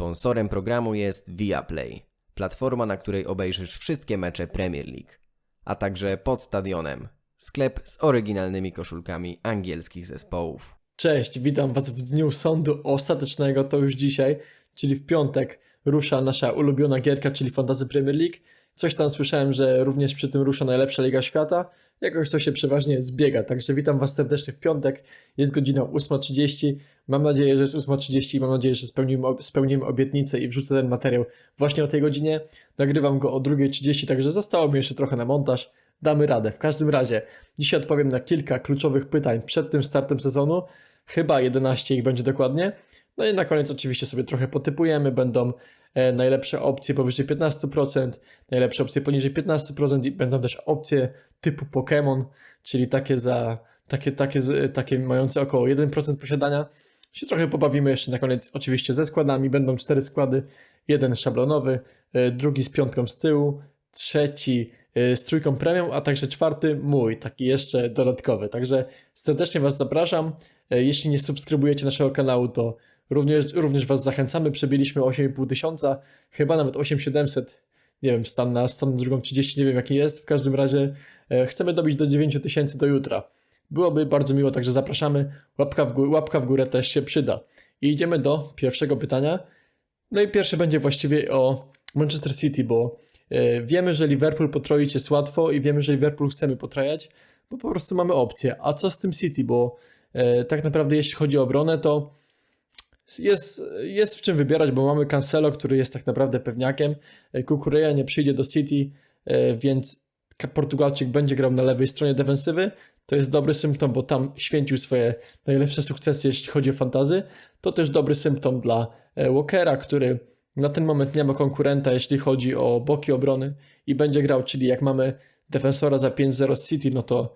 Sponsorem programu jest Viaplay, platforma, na której obejrzysz wszystkie mecze Premier League, a także pod stadionem, sklep z oryginalnymi koszulkami angielskich zespołów. Cześć, witam Was w dniu sądu ostatecznego, to już dzisiaj, czyli w piątek rusza nasza ulubiona gierka, czyli Fantasy Premier League. Coś tam słyszałem, że również przy tym rusza najlepsza liga świata. Jakoś to się przeważnie zbiega, także witam Was serdecznie w piątek. Jest godzina 8.30. Mam nadzieję, że jest 8.30 i mam nadzieję, że spełnimy, spełnimy obietnicę i wrzucę ten materiał właśnie o tej godzinie. Nagrywam go o 2.30, także zostało mi jeszcze trochę na montaż. Damy radę. W każdym razie, dzisiaj odpowiem na kilka kluczowych pytań przed tym startem sezonu. Chyba 11 ich będzie dokładnie. No i na koniec oczywiście sobie trochę potypujemy. Będą e, najlepsze opcje powyżej 15%, najlepsze opcje poniżej 15% i będą też opcje typu Pokémon, czyli takie za takie, takie, takie mające około 1% posiadania. Się trochę pobawimy jeszcze na koniec oczywiście ze składami. Będą cztery składy. Jeden szablonowy, e, drugi z piątką z tyłu, trzeci e, z trójką premium, a także czwarty mój, taki jeszcze dodatkowy. Także serdecznie Was zapraszam. Jeśli nie subskrybujecie naszego kanału, to również, również Was zachęcamy. Przebiliśmy 8,5 tysiąca, chyba nawet 8700. Nie wiem, stan na stan drugą 30, nie wiem jaki jest. W każdym razie e, chcemy dobić do 9 tysięcy do jutra. Byłoby bardzo miło, także zapraszamy. Łapka w, górę, łapka w górę też się przyda. I idziemy do pierwszego pytania. No i pierwsze będzie właściwie o Manchester City, bo e, wiemy, że Liverpool potroić jest łatwo i wiemy, że Liverpool chcemy potrajać, bo po prostu mamy opcję. A co z tym City, bo e, tak naprawdę jeśli chodzi o obronę, to jest, jest w czym wybierać, bo mamy Cancelo, który jest tak naprawdę pewniakiem. Kukureya nie przyjdzie do City, e, więc Portugalczyk będzie grał na lewej stronie defensywy. To jest dobry symptom, bo tam święcił swoje najlepsze sukcesy, jeśli chodzi o fantazy. To też dobry symptom dla e, Walkera, który na ten moment nie ma konkurenta, jeśli chodzi o boki obrony i będzie grał, czyli jak mamy defensora za 5-0 z City, no to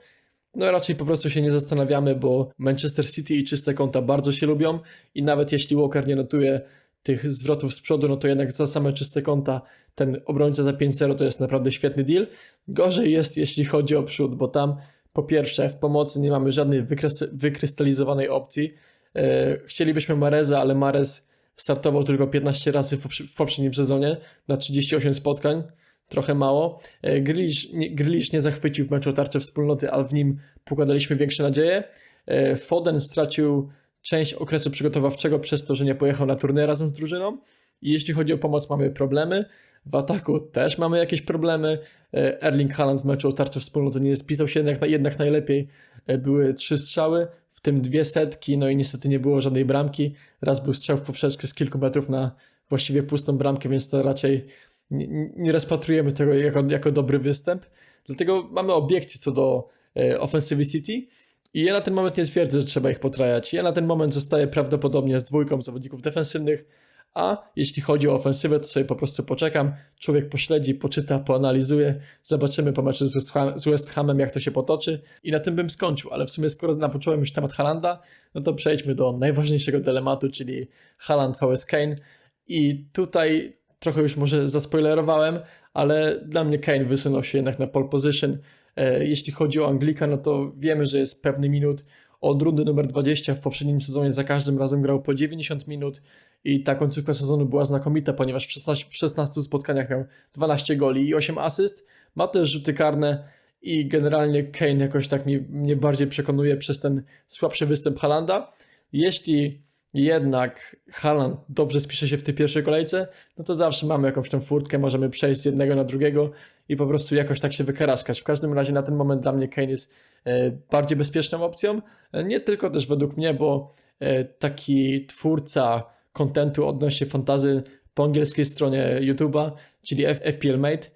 no raczej po prostu się nie zastanawiamy, bo Manchester City i czyste konta bardzo się lubią i nawet jeśli Walker nie notuje tych zwrotów z przodu, no to jednak za same czyste konta ten obrońca za 5-0 to jest naprawdę świetny deal. Gorzej jest, jeśli chodzi o przód, bo tam po pierwsze w pomocy nie mamy żadnej wykrys- wykrystalizowanej opcji. E, chcielibyśmy Mareza, ale Marez startował tylko 15 razy w, poprze- w poprzednim sezonie na 38 spotkań. Trochę mało. E, Grealish nie, nie zachwycił w meczu o tarczę wspólnoty, ale w nim pokładaliśmy większe nadzieje. E, Foden stracił część okresu przygotowawczego przez to, że nie pojechał na turniej razem z drużyną. I jeśli chodzi o pomoc, mamy problemy. W ataku też mamy jakieś problemy. E, Erling Haaland w meczu o tarczę wspólnoty nie spisał się jednak, jednak najlepiej. Były trzy strzały, w tym dwie setki, no i niestety nie było żadnej bramki. Raz był strzał w poprzeczkę z kilku metrów na właściwie pustą bramkę, więc to raczej nie, nie rozpatrujemy tego jako, jako dobry występ. Dlatego mamy obiekcje co do e, ofensywy City. I ja na ten moment nie twierdzę, że trzeba ich potrajać. Ja na ten moment zostaję prawdopodobnie z dwójką zawodników defensywnych, a jeśli chodzi o ofensywę, to sobie po prostu poczekam. Człowiek pośledzi, poczyta, poanalizuje. Zobaczymy po meczu z West, Hamem, jak to się potoczy. I na tym bym skończył. Ale w sumie, skoro napocząłem już temat Halanda, no to przejdźmy do najważniejszego dylematu, czyli Haaland vs Kane. I tutaj trochę już może zaspoilerowałem, ale dla mnie Kane wysunął się jednak na pole position. E, Jeśli chodzi o Anglika, no to wiemy, że jest pewny minut. Od rundy numer 20 w poprzednim sezonie za każdym razem grał po 90 minut i ta końcówka sezonu była znakomita, ponieważ w 16, w 16 spotkaniach miał 12 goli i 8 asyst. Ma też rzuty karne i generalnie Kane jakoś tak mnie, mnie bardziej przekonuje przez ten słabszy występ Halanda. Jeśli jednak Haaland dobrze spisze się w tej pierwszej kolejce, no to zawsze mamy jakąś tą furtkę, możemy przejść z jednego na drugiego i po prostu jakoś tak się wykaraskać. W każdym razie na ten moment dla mnie Kane jest e, bardziej bezpieczną opcją, E, nie tylko też według mnie, bo e, taki twórca kontentu odnośnie fantazy po angielskiej stronie YouTube'a, czyli FPL Mate,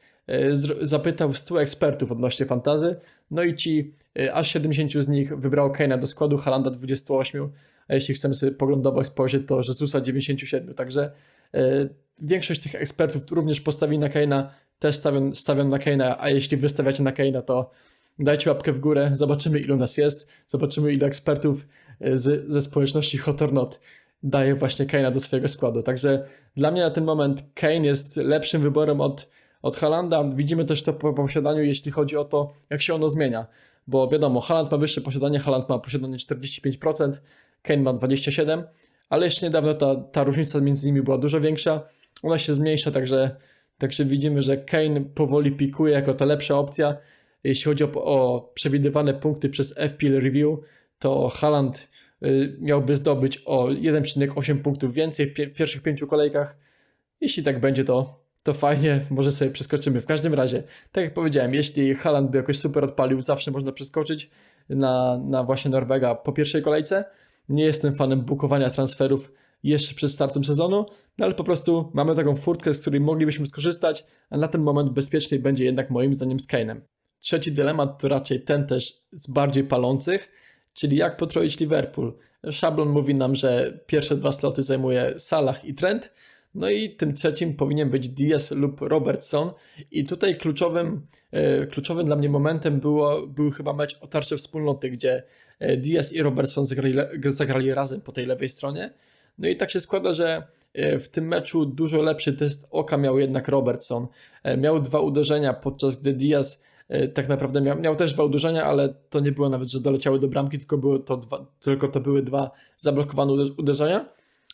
zapytał 100 ekspertów odnośnie fantazy, no i ci aż 70 z nich wybrało Kane'a do składu, Halanda 28, a jeśli chcemy sobie poglądowo spojrzeć, to Jezusa 97. Także e, większość tych ekspertów również postawi na Kane'a, też stawiam, stawiam na Kane'a, a jeśli wystawiacie na Kane'a, to dajcie łapkę w górę, zobaczymy ilu nas jest, zobaczymy ile ekspertów e, z, ze społeczności Hot or Not daje właśnie Kane'a do swojego składu. Także dla mnie na ten moment Kane jest lepszym wyborem od, od Halanda. Widzimy też to po posiadaniu, jeśli chodzi o to, jak się ono zmienia. Bo wiadomo, Haaland ma wyższe posiadanie, Haaland ma posiadanie 45%, Kane ma 27%, ale jeszcze niedawno ta, ta różnica między nimi była dużo większa. Ona się zmniejsza, także, także widzimy, że Kane powoli pikuje jako ta lepsza opcja. Jeśli chodzi o, o przewidywane punkty przez FPL Review, to Haaland y, miałby zdobyć o 1,8 punktów więcej w, w pierwszych pięciu kolejkach. Jeśli tak będzie, to, to fajnie, może sobie przeskoczymy. W każdym razie, tak jak powiedziałem, jeśli Haaland by jakoś super odpalił, zawsze można przeskoczyć na, na właśnie Norwega po pierwszej kolejce. Nie jestem fanem bukowania transferów jeszcze przed startem sezonu, no ale po prostu mamy taką furtkę, z której moglibyśmy skorzystać, a na ten moment bezpieczniej będzie jednak moim zdaniem z Kane'em. Trzeci dylemat to raczej ten też z bardziej palących, czyli jak potroić Liverpool. Szablon mówi nam, że pierwsze dwa sloty zajmuje Salah i Trent, no i tym trzecim powinien być Diaz lub Robertson. I tutaj kluczowym, e, kluczowym dla mnie momentem było, był chyba mecz o tarczę wspólnoty, gdzie Diaz i Robertson zagrali, zagrali razem po tej lewej stronie. No i tak się składa, że e, w tym meczu dużo lepszy test oka miał jednak Robertson. E, Miał dwa uderzenia, podczas gdy Diaz e, tak naprawdę miał, miał też dwa uderzenia, ale to nie było nawet, że doleciały do bramki, tylko, było to dwa, tylko to były dwa zablokowane ude- uderzenia.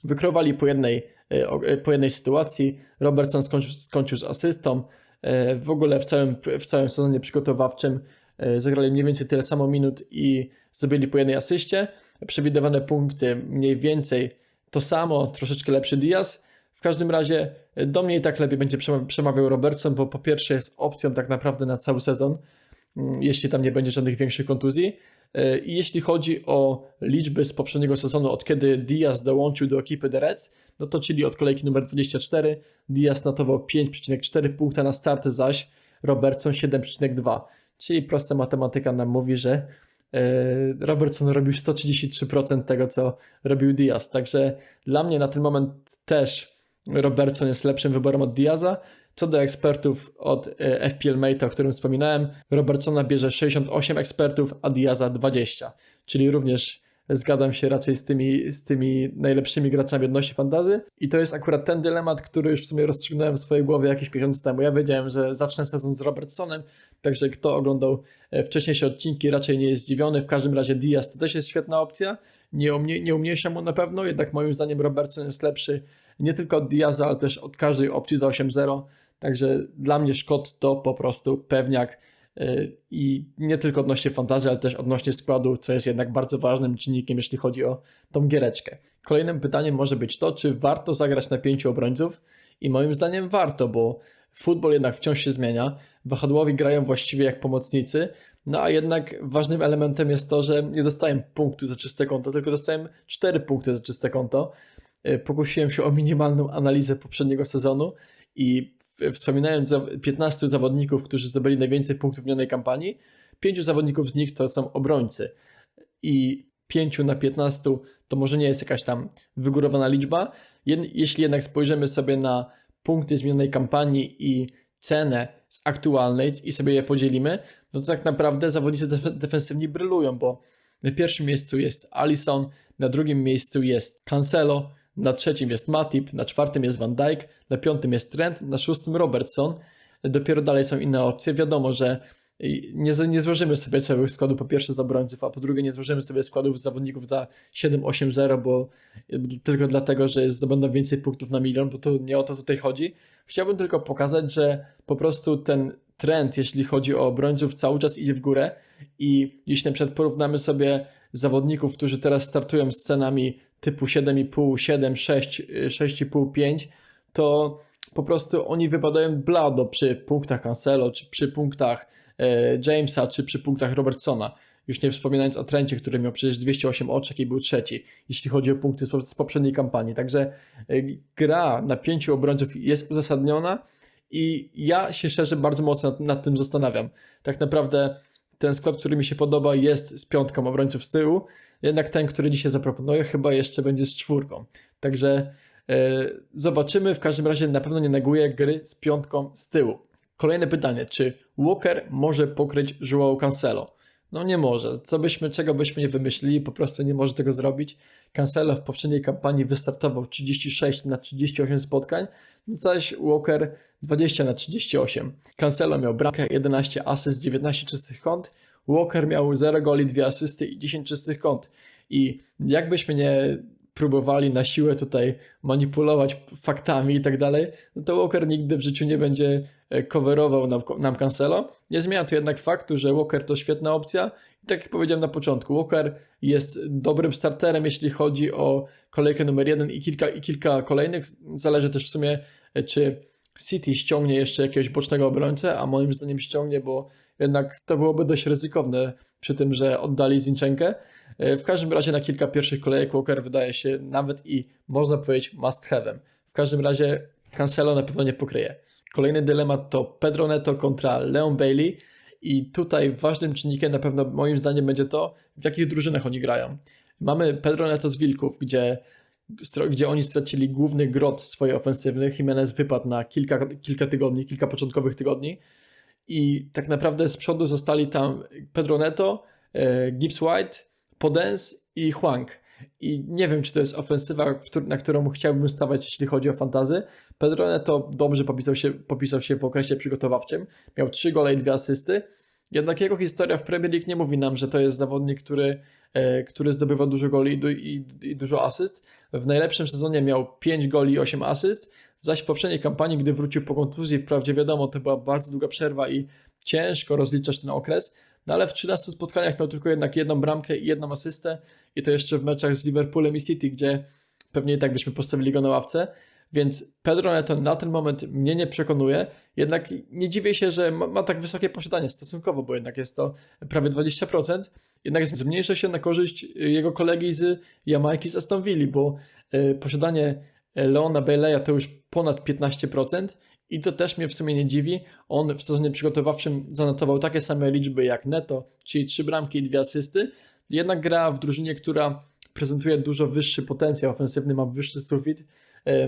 Wykrowali po jednej, e, e, po jednej sytuacji. Robertson skończył, skończył z asystą. E, W ogóle w całym, w całym sezonie przygotowawczym e, zagrali mniej więcej tyle samo minut i zrobili po jednej asyście. Przewidywane punkty mniej więcej to samo, troszeczkę lepszy Diaz. W każdym razie e, do mnie i tak lepiej będzie przema- przemawiał Robertson, bo po pierwsze jest opcją tak naprawdę na cały sezon, mm, jeśli tam nie będzie żadnych większych kontuzji. E, I jeśli chodzi o liczby z poprzedniego sezonu, od kiedy Diaz dołączył do ekipy The Reds, no to czyli od kolejki numer 24, Diaz notował 5,4 punkta na start, zaś Robertson 7,2. Czyli prosta matematyka nam mówi, że e, Robertson robił 133% tego, co robił Diaz. Także dla mnie na ten moment też Robertson jest lepszym wyborem od Diaza. Co do ekspertów od e, FPL Mate, o którym wspominałem, Robertsona bierze 68 ekspertów, a Diaza 20. Czyli również zgadzam się raczej z tymi, z tymi najlepszymi graczami odnośnie fantazy. I to jest akurat ten dylemat, który już w sumie rozstrzygnąłem w swojej głowie jakiś miesiąc temu. Ja wiedziałem, że zacznę sezon z Robertsonem, także kto oglądał e, wcześniejsze odcinki raczej nie jest zdziwiony. W każdym razie Diaz to też jest świetna opcja. Nie, umnie, nie umniejsza mu na pewno, jednak moim zdaniem Robertson jest lepszy nie tylko od Diaza, ale też od każdej opcji za 8-0. Także dla mnie Szkot to po prostu pewniak i nie tylko odnośnie fantazji, ale też odnośnie składu, co jest jednak bardzo ważnym czynnikiem, jeśli chodzi o tą giereczkę. Kolejnym pytaniem może być to, czy warto zagrać na pięciu obrońców i moim zdaniem warto, bo futbol jednak wciąż się zmienia, wahadłowi grają właściwie jak pomocnicy, no a jednak ważnym elementem jest to, że nie dostałem punktu za czyste konto, tylko dostałem 4 punkty za czyste konto. E, Pokusiłem się o minimalną analizę poprzedniego sezonu i wspominając za 15 zawodników, którzy zdobyli najwięcej punktów w minionej kampanii, 5 zawodników z nich to są obrońcy. I 5 na 15 to może nie jest jakaś tam wygórowana liczba. Jeśli jednak spojrzymy sobie na punkty z minionej kampanii i cenę z aktualnej i sobie je podzielimy, no to tak naprawdę zawodnicy def- defensywni brylują, bo na pierwszym miejscu jest Alisson, na drugim miejscu jest Cancelo, na trzecim jest Matip, na czwartym jest Van Dijk, na piątym jest Trent, na szóstym Robertson. Dopiero dalej są inne opcje. Wiadomo, że nie, nie złożymy sobie całych składów po pierwsze z obrońców, a po drugie nie złożymy sobie składów z zawodników za 7-8-0, bo tylko dlatego, że zdobędą więcej punktów na milion, bo to nie o to tutaj chodzi. Chciałbym tylko pokazać, że po prostu ten trend, jeśli chodzi o obrońców, cały czas idzie w górę i jeśli na przykład porównamy sobie zawodników, którzy teraz startują z cenami typu 7,5, 7, 6, 6,5, 5, to po prostu oni wypadają blado przy punktach Cancelo, czy przy punktach e, Jamesa, czy przy punktach Robertsona. Już nie wspominając o Trencie, który miał przecież 208 oczek i był trzeci, jeśli chodzi o punkty z, po- z poprzedniej kampanii. Także e, gra na pięciu obrońców jest uzasadniona i ja się szczerze bardzo mocno nad, nad tym zastanawiam. Tak naprawdę ten skład, który mi się podoba, jest z piątką obrońców z tyłu, jednak ten, który dzisiaj zaproponuję, chyba jeszcze będzie z czwórką. Także e, zobaczymy. W każdym razie na pewno nie neguję gry z piątką z tyłu. Kolejne pytanie, czy Walker może pokryć João Cancelo? No nie może. Co byśmy, czego byśmy nie wymyślili, po prostu nie może tego zrobić. Cancelo w poprzedniej kampanii wystartował 36 na 38 spotkań, no zaś Walker 20 na 38. Cancelo miał bramkę, 11 asyst, 19 czystych kąt. Walker miał 0 goli, 2 asysty i 10 czystych kąt. I jakbyśmy nie próbowali na siłę tutaj manipulować faktami i tak dalej, no to Walker nigdy w życiu nie będzie e, coverował nam, nam Cancelo. Nie zmienia to jednak faktu, że Walker to świetna opcja i tak jak powiedziałem na początku, Walker jest dobrym starterem, jeśli chodzi o kolejkę numer jeden i kilka, i kilka kolejnych. Zależy też w sumie, e, czy City ściągnie jeszcze jakiegoś bocznego obrońcę, a moim zdaniem ściągnie, bo jednak to byłoby dość ryzykowne przy tym, że oddali Zinchenkę. E, W każdym razie na kilka pierwszych kolejek Walker wydaje się nawet i można powiedzieć must have'em. W każdym razie Cancelo na pewno nie pokryje. Kolejny dylemat to Pedro Neto kontra Leon Bailey i tutaj ważnym czynnikiem na pewno moim zdaniem będzie to, w jakich drużynach oni grają. Mamy Pedro Neto z Wilków, gdzie, gdzie oni stracili główny grot swojej ofensywny. Jimenez wypadł na kilka, kilka tygodni, kilka początkowych tygodni i tak naprawdę z przodu zostali tam Pedro Neto, e, Gibbs White, Podence i Huang. I nie wiem, czy to jest ofensywa, na którą chciałbym stawać, jeśli chodzi o fantazy. Pedro Neto dobrze popisał się, popisał się w okresie przygotowawczym. Miał 3 gole i 2 asysty. Jednak jego historia w Premier League nie mówi nam, że to jest zawodnik, który, który zdobywa dużo goli i dużo asyst. W najlepszym sezonie miał 5 goli i 8 asyst, zaś w poprzedniej kampanii, gdy wrócił po kontuzji, wprawdzie wiadomo, to była bardzo długa przerwa i ciężko rozliczać ten okres, no ale w 13 spotkaniach miał tylko jednak jedną bramkę i jedną asystę i to jeszcze w meczach z Liverpoolem i City, gdzie pewnie i tak byśmy postawili go na ławce. Więc Pedro Neto na ten moment mnie nie przekonuje, jednak nie dziwię się, że ma, tak wysokie posiadanie stosunkowo, bo jednak jest to prawie 20%, jednak zmniejsza się na korzyść jego kolegi z Jamajki z Aston Villa, bo y, posiadanie Leona Baileya to już ponad 15% i to też mnie w sumie nie dziwi. On w sezonie przygotowawczym zanotował takie same liczby jak Neto, czyli 3 bramki i 2 asysty, jednak gra w drużynie, która prezentuje dużo wyższy potencjał ofensywny, ma wyższy sufit,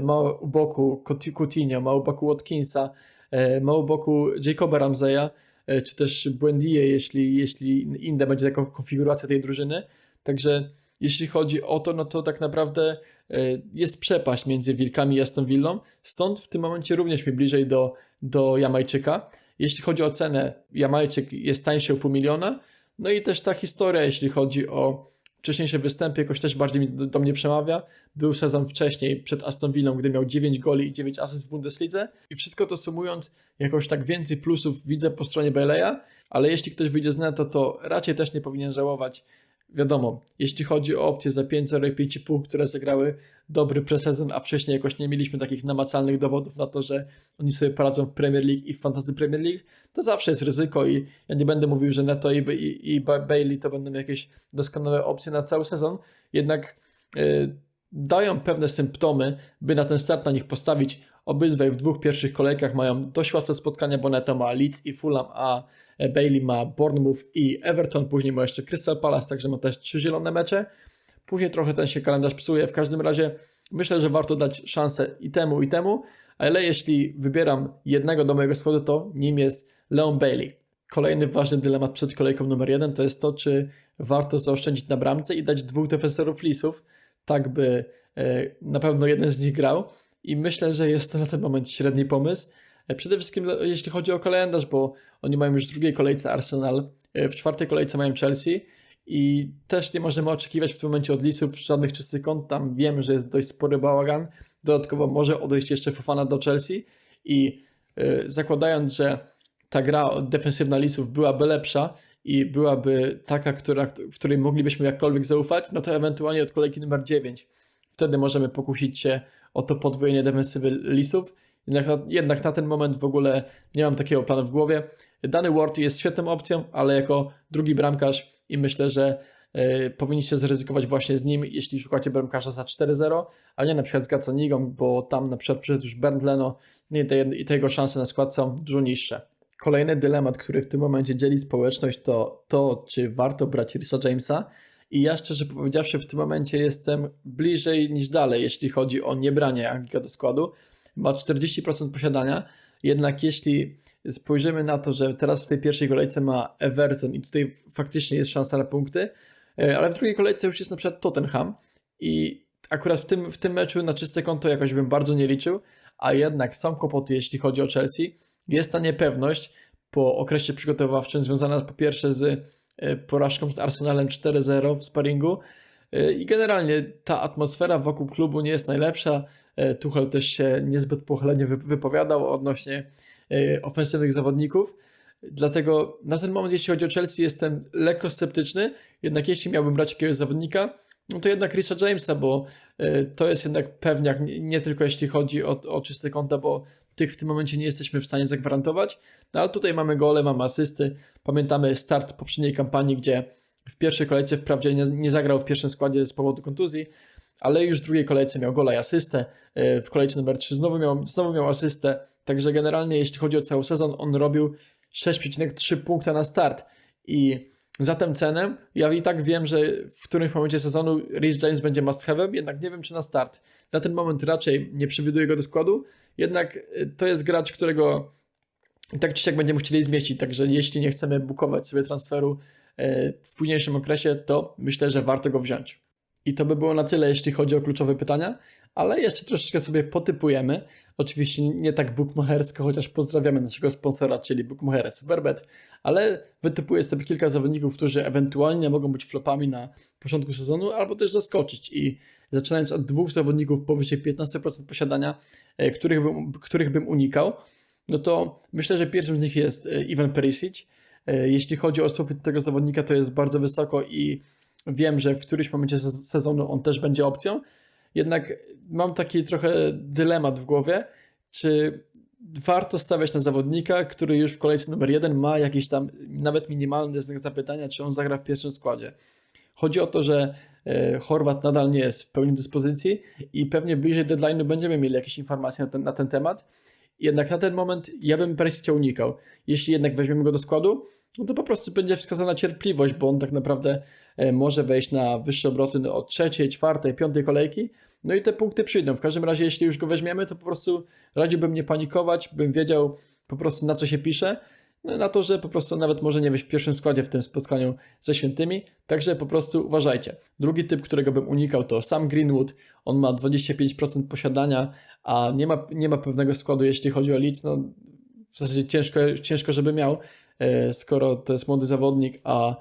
ma u boku Couti- Coutinho, ma u boku Watkinsa, e, ma u boku Jacoba Ramseya, e, czy też Buendie, jeśli, jeśli inna będzie taka konfiguracja tej drużyny. Także jeśli chodzi o to, no to tak naprawdę e, jest przepaść między Wilkami i Aston Villą, stąd w tym momencie również mi bliżej do, do Jamajczyka. Jeśli chodzi o cenę, Jamajczyk jest tańszy o pół miliona, no i też ta historia, jeśli chodzi o wcześniejsze występy, jakoś też bardziej do, do mnie przemawia. Był sezon wcześniej przed Aston Villą, gdy miał 9 goli i 9 asyst w Bundeslidze i wszystko to sumując, jakoś tak więcej plusów widzę po stronie Beleya, ale jeśli ktoś wyjdzie z neto, to raczej też nie powinien żałować. Wiadomo, jeśli chodzi o opcje za 5-0 i 5,5, które zagrały dobry presezon, a wcześniej jakoś nie mieliśmy takich namacalnych dowodów na to, że oni sobie poradzą w Premier League i w Fantasy Premier League, to zawsze jest ryzyko i ja nie będę mówił, że Neto i, i, i Ba- Bailey to będą jakieś doskonałe opcje na cały sezon, jednak y, dają pewne symptomy, by na ten start na nich postawić. Obydwaj w dwóch pierwszych kolejkach mają dość łatwe spotkania, bo Neto ma Leeds i Fulham, a Bailey ma Bournemouth i Everton, później ma jeszcze Crystal Palace, także ma też trzy zielone mecze. Później trochę ten się kalendarz psuje. W każdym razie myślę, że warto dać szansę i temu, i temu, ale jeśli wybieram jednego do mojego składu, to nim jest Leon Bailey. Kolejny ważny dylemat przed kolejką numer jeden to jest to, czy warto zaoszczędzić na bramce i dać dwóch defensorów lisów, tak by e, na pewno jeden z nich grał. I myślę, że jest to na ten moment średni pomysł. E, Przede wszystkim e, jeśli chodzi o kalendarz, bo oni mają już w drugiej kolejce Arsenal, e, w czwartej kolejce mają Chelsea i też nie możemy oczekiwać w tym momencie od Lisów żadnych czystych kąt. Tam wiem, że jest dość spory bałagan. Dodatkowo może odejść jeszcze Fofana do Chelsea i e, zakładając, że ta gra defensywna Lisów byłaby lepsza i byłaby taka, która, w której moglibyśmy jakkolwiek zaufać, no to ewentualnie od kolejki numer 9. Wtedy możemy pokusić się o to podwojenie defensywy Lisów. Jednak na, jednak na ten moment w ogóle nie mam takiego planu w głowie. Dany Ward jest świetną opcją, ale jako drugi bramkarz i myślę, że y, powinniście zaryzykować właśnie z nim, jeśli szukacie bramkarza za 4-0, a nie na przykład z Gaconigą, bo tam na przykład przyszedł już Bernd Leno i te, te jego szanse na skład są dużo niższe. Kolejny dylemat, który w tym momencie dzieli społeczność, to to, czy warto brać Risa Jamesa. I ja szczerze powiedziawszy, w tym momencie jestem bliżej niż dalej, jeśli chodzi o niebranie Anglika do składu. Ma 40% posiadania, jednak jeśli spojrzymy na to, że teraz w tej pierwszej kolejce ma Everton i tutaj faktycznie jest szansa na punkty, e, ale w drugiej kolejce już jest na przykład Tottenham i akurat w tym, w tym meczu na czyste konto jakoś bym bardzo nie liczył, a jednak są kłopoty, jeśli chodzi o Chelsea. Jest ta niepewność po okresie przygotowawczym związana po pierwsze z e, porażką z Arsenalem 4-0 w sparingu, E, I generalnie ta atmosfera wokół klubu nie jest najlepsza. E, Tuchel też się niezbyt pochylenie wy- wypowiadał odnośnie e, ofensywnych zawodników. Dlatego na ten moment, jeśli chodzi o Chelsea, jestem lekko sceptyczny. Jednak jeśli miałbym brać jakiegoś zawodnika, no to jednak Chrisa Jamesa, bo e, to jest jednak pewniak, nie tylko jeśli chodzi o, o czyste konta, bo tych w tym momencie nie jesteśmy w stanie zagwarantować. No ale tutaj mamy gole, mamy asysty. Pamiętamy start poprzedniej kampanii, gdzie w pierwszej kolejce wprawdzie nie, nie zagrał w pierwszym składzie z powodu kontuzji, ale już w drugiej kolejce miał gola i asystę. E, W kolejce numer 3 znowu miał, znowu miał asystę. Także generalnie, jeśli chodzi o cały sezon, on robił 6,3 punkta na start. I za tę cenę, ja i tak wiem, że w którymś momencie sezonu Rhys James będzie must have'em, jednak nie wiem czy na start. Na ten moment raczej nie przewiduję go do składu, jednak y, to jest gracz, którego i tak czy siak będziemy chcieli zmieścić, także jeśli nie chcemy bukować sobie transferu y, w późniejszym okresie, to myślę, że warto go wziąć. I to by było na tyle, jeśli chodzi o kluczowe pytania, ale jeszcze troszeczkę sobie potypujemy. Oczywiście nie tak bookmachersko, chociaż pozdrawiamy naszego sponsora, czyli Bookmacherę Superbet, ale wytypuję sobie kilka zawodników, którzy ewentualnie mogą być flopami na początku sezonu, albo też zaskoczyć. I zaczynając od dwóch zawodników powyżej 15% posiadania, e, których bym, których bym unikał, no to myślę, że pierwszym z nich jest e, Ivan Perisic. E, Jeśli chodzi o sufit tego zawodnika, to jest bardzo wysoko i wiem, że w którymś momencie se- sezonu on też będzie opcją. Jednak mam taki trochę dylemat w głowie, czy warto stawiać na zawodnika, który już w kolejce numer jeden ma jakiś tam nawet minimalny znak zapytania, czy on zagra w pierwszym składzie. Chodzi o to, że e, Chorwat nadal nie jest w pełni dyspozycji i pewnie bliżej deadline'u będziemy mieli jakieś informacje na ten, na ten temat. Jednak na ten moment ja bym Perisicia unikał. Jeśli jednak weźmiemy go do składu, no to po prostu będzie wskazana cierpliwość, bo on tak naprawdę może wejść na wyższe obroty od trzeciej, czwartej, piątej kolejki. No i te punkty przyjdą. W każdym razie, jeśli już go weźmiemy, to po prostu radziłbym nie panikować, bym wiedział po prostu na co się pisze. No, na to, że po prostu nawet może nie wejść w pierwszym składzie w tym spotkaniu ze świętymi. Także po prostu uważajcie. Drugi typ, którego bym unikał, to sam Greenwood. On ma 25% posiadania, a nie ma, nie ma pewnego składu, jeśli chodzi o Leeds. No, w zasadzie ciężko, ciężko żeby miał, e, skoro to jest młody zawodnik, a e,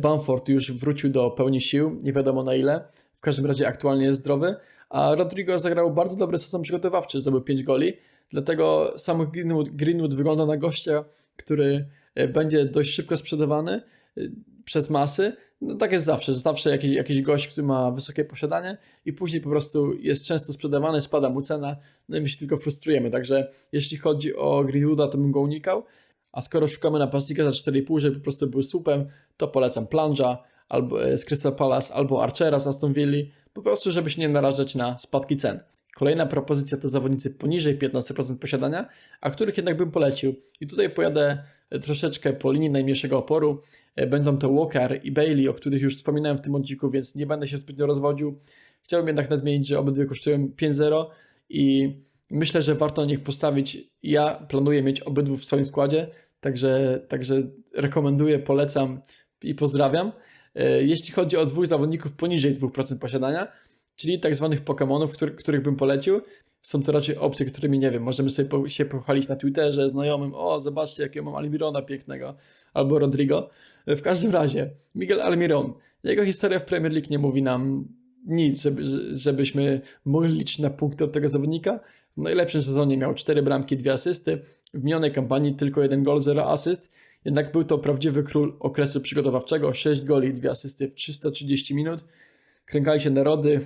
Bamford już wrócił do pełni sił, nie wiadomo na ile. W każdym razie aktualnie jest zdrowy, a Rodrigo zagrał bardzo dobry sezon przygotowawczy, zdobył 5 goli, dlatego sam Greenwood, Greenwood wygląda na gościa, który e, będzie dość szybko sprzedawany e, przez masy. No tak jest zawsze, zawsze jakiś, jakiś gość, który ma wysokie posiadanie i później po prostu jest często sprzedawany, spada mu cena, no i my się tylko frustrujemy. Także jeśli chodzi o Greenwooda, to bym go unikał. A skoro szukamy napastnika za 4,5, żeby po prostu był słupem, to polecam Plunge'a albo e, z Crystal Palace, albo Archera z Aston Villa, po prostu żeby się nie narażać na spadki cen. Kolejna propozycja to zawodnicy poniżej 15% posiadania, a których jednak bym polecił. I tutaj pojadę e, troszeczkę po linii najmniejszego oporu. E, Będą to Walker i Bailey, o których już wspominałem w tym odcinku, więc nie będę się zbytnio rozwodził. Chciałbym jednak nadmienić, że obydwie kosztują 5-0 i myślę, że warto na nich postawić. Ja planuję mieć obydwu w swoim składzie, także, także rekomenduję, polecam i pozdrawiam. E, Jeśli chodzi o dwóch zawodników poniżej 2% posiadania, czyli tak zwanych Pokémonów, który, których bym polecił, są to raczej opcje, którymi, nie wiem, możemy sobie po, się pochwalić na Twitterze znajomym, o zobaczcie jakiego mam Almirona pięknego, albo Rodrigo. E, W każdym razie, Miguel Almiron, jego historia w Premier League nie mówi nam nic, żeby, żebyśmy mogli liczyć na punkty od tego zawodnika. W najlepszym sezonie miał 4 bramki, 2 asysty, w minionej kampanii tylko 1 gol, 0 asyst, jednak był to prawdziwy król okresu przygotowawczego, 6 goli, 2 asysty w 330 minut. Krękali się narody,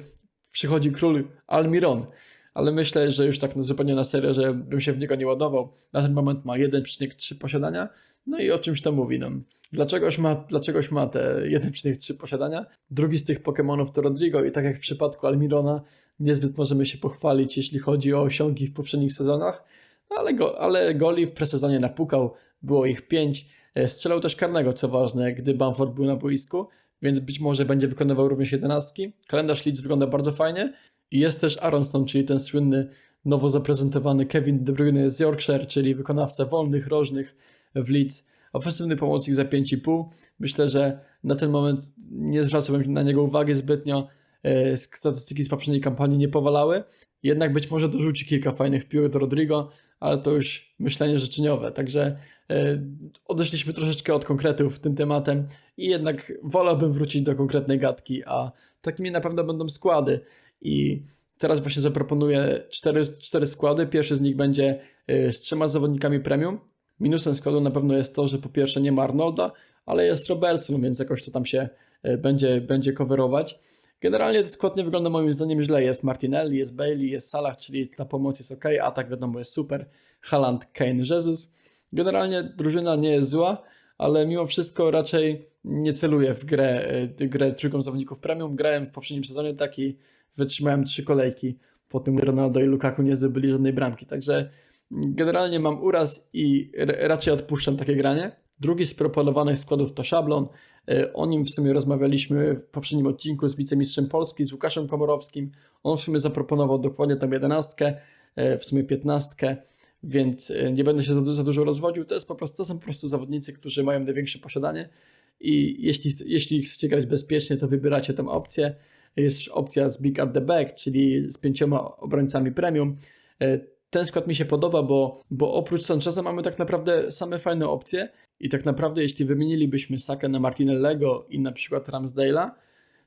przychodzi król Almiron, ale myślę, że już tak zupełnie na serio, że bym się w niego nie ładował. Na ten moment ma 1,3 posiadania, no i o czymś to mówi. No. Dlaczegoś, ma, dlaczegoś ma te 1,3 posiadania? Drugi z tych Pokémonów to Rodrigo i tak jak w przypadku Almirona, niezbyt możemy się pochwalić, jeśli chodzi o osiągi w poprzednich sezonach, no ale, go, ale goli w presezonie napukał, było ich 5. Strzelał też karnego, co ważne, gdy Bamford był na boisku, więc być może będzie wykonywał również jedenastki. Kalendarz Leeds wygląda bardzo fajnie. I jest też Aronson, czyli ten słynny, nowo zaprezentowany Kevin De Bruyne z Yorkshire, czyli wykonawca wolnych, rożnych w Leeds. Ofensywny pomocnik za 5,5. Myślę, że na ten moment nie zwracałbym na niego uwagi zbytnio. E, Statystyki z poprzedniej kampanii nie powalały. Jednak być może dorzuci kilka fajnych piłek do Rodrigo, ale to już myślenie życzeniowe. Także e, odeszliśmy troszeczkę od konkretów tym tematem i jednak wolałbym wrócić do konkretnej gadki, a takimi na pewno będą składy. I teraz właśnie zaproponuję cztery, cztery składy. Pierwszy z nich będzie y, z trzema zawodnikami premium. Minusem składu na pewno jest to, że po pierwsze nie ma Arnolda, ale jest Robertson, więc jakoś to tam się y, będzie, będzie coverować. Generalnie ten skład nie wygląda moim zdaniem źle. Jest Martinelli, jest Bailey, jest Salah, czyli ta pomoc jest ok, atak wiadomo jest super. Haaland, Kane, Jesus. Generalnie drużyna nie jest zła, ale mimo wszystko raczej nie celuję w grę, y, grę trójką zawodników premium. Grałem w poprzednim sezonie tak i wytrzymałem trzy kolejki. Po tym Ronaldo i Lukaku nie zdobyli żadnej bramki. Także generalnie mam uraz i raczej odpuszczam takie granie. Drugi z proponowanych składów to szablon. Y, O nim w sumie rozmawialiśmy w poprzednim odcinku z wicemistrzem Polski, z Łukaszem Komorowskim. On w sumie zaproponował dokładnie tam jedenastkę, y, w sumie piętnastkę, więc y, nie będę się za, za dużo rozwodził. To, jest po prostu, to są po prostu zawodnicy, którzy mają największe posiadanie i jeśli, jeśli chcecie grać bezpiecznie, to wybieracie tę opcję. Jest też opcja z Big at the Back, czyli z pięcioma obrońcami premium. Ten skład mi się podoba, bo, bo oprócz Sancheza mamy tak naprawdę same fajne opcje i tak naprawdę jeśli wymienilibyśmy Sakę na Martinellego i na przykład Ramsdale'a,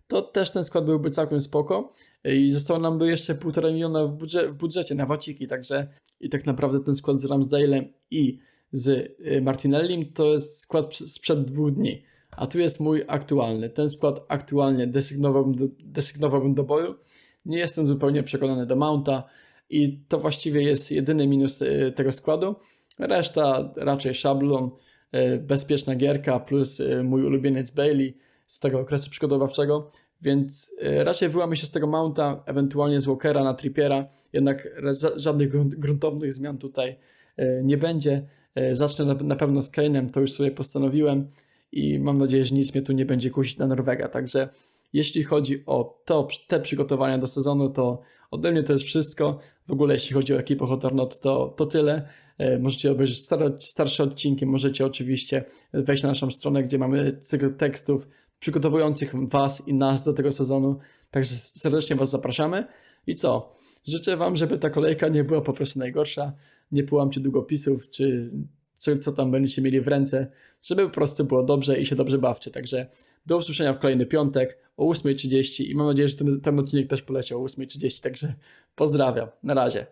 to też ten skład byłby całkiem spoko i zostało nam by jeszcze półtora miliona w, budże, w budżecie na waciki, także i tak naprawdę ten skład z Ramsdale'em i z e, Martinellim to jest skład prze- sprzed dwóch dni. A tu jest mój aktualny. Ten skład aktualnie desygnowałbym do, desygnowałbym do boju. Nie jestem zupełnie przekonany do Mounta i to właściwie jest jedyny minus e, tego składu. Reszta raczej szablon, e, bezpieczna gierka plus e, mój ulubieniec Bailey z tego okresu przygotowawczego. Więc raczej wyłamy się z tego Mounta, ewentualnie z Walkera na Trippiera. Jednak żadnych grunt- gruntownych zmian tutaj nie będzie. Zacznę na pewno z Kane'em, to już sobie postanowiłem i mam nadzieję, że nic mnie tu nie będzie kusić na Norwega. Także jeśli chodzi o to, te przygotowania do sezonu, to ode mnie to jest wszystko. W ogóle jeśli chodzi o ekipę Hoternot, to, to tyle. E, Możecie obejrzeć starsze odcinki, możecie oczywiście wejść na naszą stronę, gdzie mamy cykl tekstów przygotowujących Was i nas do tego sezonu. Także serdecznie Was zapraszamy. I co? Życzę Wam, żeby ta kolejka nie była po prostu najgorsza. Nie połamcie długopisów, czy co, co tam będziecie mieli w ręce, żeby po prostu było dobrze i się dobrze bawcie. Także do usłyszenia w kolejny piątek o 8.30 i mam nadzieję, że ten, ten odcinek też poleciał o 8.30. Także pozdrawiam. Na razie.